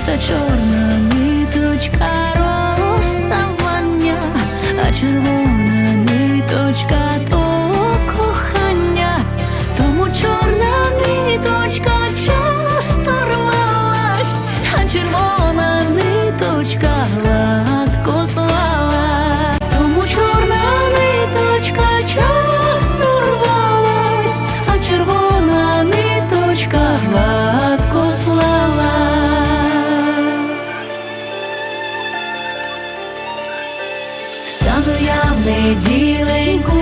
Ой, та чорна ниточка розставання, а червона Янголя в